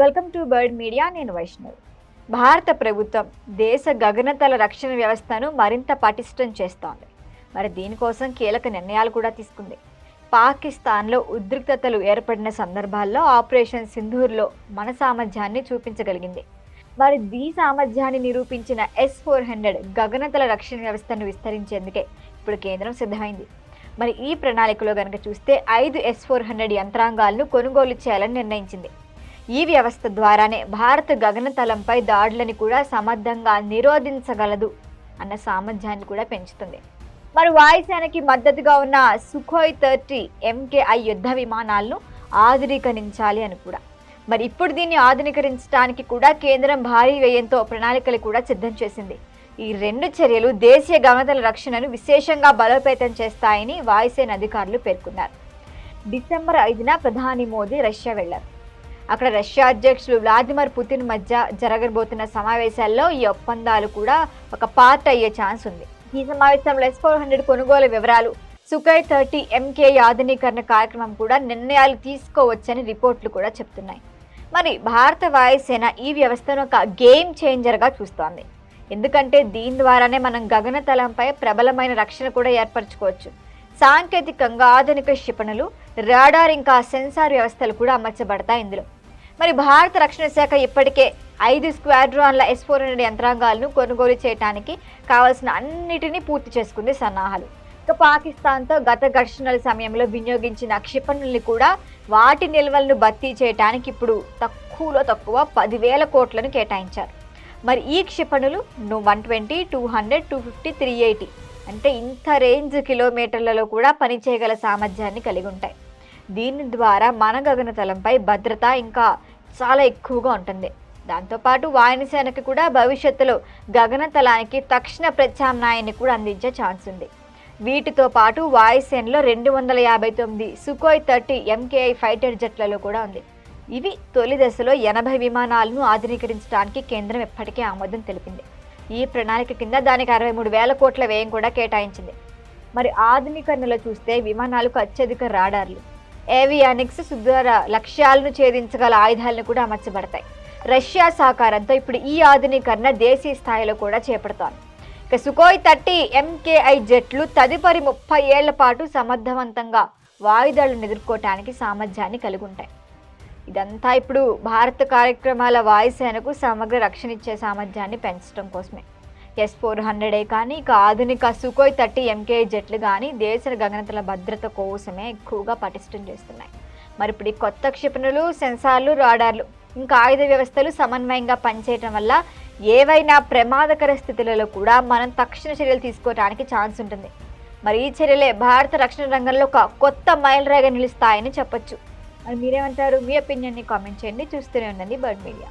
Welcome to bird media నేను వైష్ణవ్. భారత ప్రభుత్వం దేశ గగనతల రక్షణ వ్యవస్థను మరింత పటిష్టం చేస్తోంది. మరి దీనికోసం కీలక నిర్ణయాలు కూడా తీసుకుంది. పాకిస్తాన్లో ఉద్రిక్తతలు ఏర్పడిన సందర్భాల్లో ఆపరేషన్ సింధూర్లో మన సామర్థ్యాన్ని చూపించగలిగింది. మరి దీ సామర్థ్యాన్ని నిరూపించిన ఎస్ ఫోర్ హండ్రెడ్ గగనతల రక్షణ వ్యవస్థను విస్తరించేందుకే ఇప్పుడు కేంద్రం సిద్ధమైంది. మరి ఈ ప్రణాళికలో కనుక చూస్తే ఐదు ఎస్ ఫోర్ హండ్రెడ్ యంత్రాంగాలను కొనుగోలు చేయాలని నిర్ణయించింది. ఈ వ్యవస్థ ద్వారానే భారత గగనతలంపై దాడులను కూడా సమర్థంగా నిరోధించగలదు అన్న సామర్థ్యాన్ని కూడా పెంచుతుంది. మరి వాయుసేనకి మద్దతుగా ఉన్న సుఖోయ్ థర్టీ ఎంకేఐ యుద్ధ విమానాలను ఆధునీకరించాలి అని కూడా. మరి ఇప్పుడు దీన్ని ఆధునీకరించడానికి కూడా కేంద్రం భారీ వ్యయంతో ప్రణాళికలు కూడా సిద్ధం చేసింది. ఈ రెండు చర్యలు దేశీయ గమతల రక్షణను విశేషంగా బలోపేతం చేస్తాయని వాయుసేన అధికారులు పేర్కొన్నారు. డిసెంబర్ ఐదున ప్రధాని మోదీ రష్యా వెళ్ళారు అక్కడ రష్యా అధ్యక్షులు వ్లాదిమిర్ పుతిన్ మధ్య జరగబోతున్న సమావేశాల్లో ఈ ఒప్పందాలు కూడా ఒక పార్ట్ అయ్యే ఛాన్స్ ఉంది. ఈ సమావేశంలో ఎస్ ఫోర్ హండ్రెడ్ కొనుగోలు వివరాలు సుఖై థర్టీ ఎంకే ఆధునీకరణ కార్యక్రమం కూడా నిర్ణయాలు తీసుకోవచ్చని రిపోర్ట్లు కూడా చెప్తున్నాయి. మరి భారత వాయుసేన ఈ వ్యవస్థను ఒక గేమ్ చేంజర్గా చూస్తోంది. ఎందుకంటే దీని ద్వారానే మనం గగనతలంపై ప్రబలమైన రక్షణ కూడా ఏర్పరచుకోవచ్చు. సాంకేతికంగా ఆధునిక క్షిపణులు రాడార్ ఇంకా సెన్సార్ వ్యవస్థలు కూడా అమర్చబడతాయి ఇందులో. మరి భారత రక్షణ శాఖ ఇప్పటికే ఐదు స్క్వాడ్రాన్ల ఎస్ ఫోర్ హండ్రెడ్ యంత్రాంగాలను కొనుగోలు చేయడానికి కావాల్సిన అన్నిటినీ పూర్తి చేసుకుంది సన్నాహాలు. ఇక పాకిస్తాన్తో గత ఘర్షణల సమయంలో వినియోగించిన క్షిపణుల్ని కూడా వాటి నిల్వలను భర్తీ చేయడానికి ఇప్పుడు తక్కువలో తక్కువ పదివేల కోట్లను కేటాయించారు. మరి ఈ క్షిపణులు one twenty two hundred two fifty three eighty అంటే ఇంత రేంజ్ కిలోమీటర్లలో కూడా పనిచేయగల సామర్థ్యాన్ని కలిగి ఉంటాయి. దీని ద్వారా మన గగనతలంపై భద్రత ఇంకా చాలా ఎక్కువగా ఉంటుంది. దాంతోపాటు వాయుసేనకి కూడా భవిష్యత్తులో గగనతలానికి తక్షణ ప్రత్యామ్నాయాన్ని కూడా అందించే ఛాన్స్ ఉంది. వీటితో పాటు వాయుసేనలో రెండు వందల యాభై తొమ్మిది సుకోయ్ థర్టీ ఎంకేఐ ఫైటర్ జెట్లలో కూడా ఉంది. ఇవి తొలి దశలో ఎనభై విమానాలను ఆధునీకరించడానికి కేంద్రం ఇప్పటికే ఆమోదం తెలిపింది. ఈ ప్రణాళిక కింద దానికి అరవై మూడు వేల కోట్ల వ్యయం కూడా కేటాయించింది. మరి ఆధునీకరణలో చూస్తే విమానాలకు అత్యధిక రాడార్లు. ఏవియానిక్స్ సుదూర లక్ష్యాలను ఛేదించగల ఆయుధాలను కూడా అమర్చబడతాయి. రష్యా సహకారంతో ఇప్పుడు ఈ ఆధునీకరణ దేశీయ స్థాయిలో కూడా చేపడతాను ఇక సుకోయ్ థర్టీ ఎంకేఐ జెట్లు తదుపరి ముప్పై ఏళ్ళ పాటు సమర్థవంతంగా వాయుదాలను ఎదుర్కోవటానికి సామర్థ్యాన్ని కలిగి ఉంటాయి ఇదంతా ఇప్పుడు భారత కార్యక్రమాల వాయుసేనకు సమగ్ర రక్షణ ఇచ్చే సామర్థ్యాన్ని పెంచడం కోసమే. ఎస్ ఫోర్ హండ్రెడే కానీ ఇక ఆధునిక సుకోయ్ థర్టీ ఎంకే జెట్లు కానీ దేశ గగనతల భద్రత కోసమే ఎక్కువగా పటిష్టం చేస్తున్నాయి. మరి ఇప్పుడు ఈ కొత్త క్షిపణులు సెన్సార్లు రాడార్లు ఇంకా ఆయుధ వ్యవస్థలు సమన్వయంగా పనిచేయటం వల్ల ఏవైనా ప్రమాదకర స్థితులలో కూడా మనం తక్షణ చర్యలు తీసుకోవడానికి ఛాన్స్ ఉంటుంది. మరి ఈ చర్యలే భారత రక్షణ రంగంలో ఒక కొత్త మైలురాయిగా నిలుస్తాయని చెప్పొచ్చు. మరి మీరేమంటారు? మీ ఒపీనియన్ని కామెంట్ చేయండి. చూస్తూనే ఉండండి బర్డ్ మీడియా.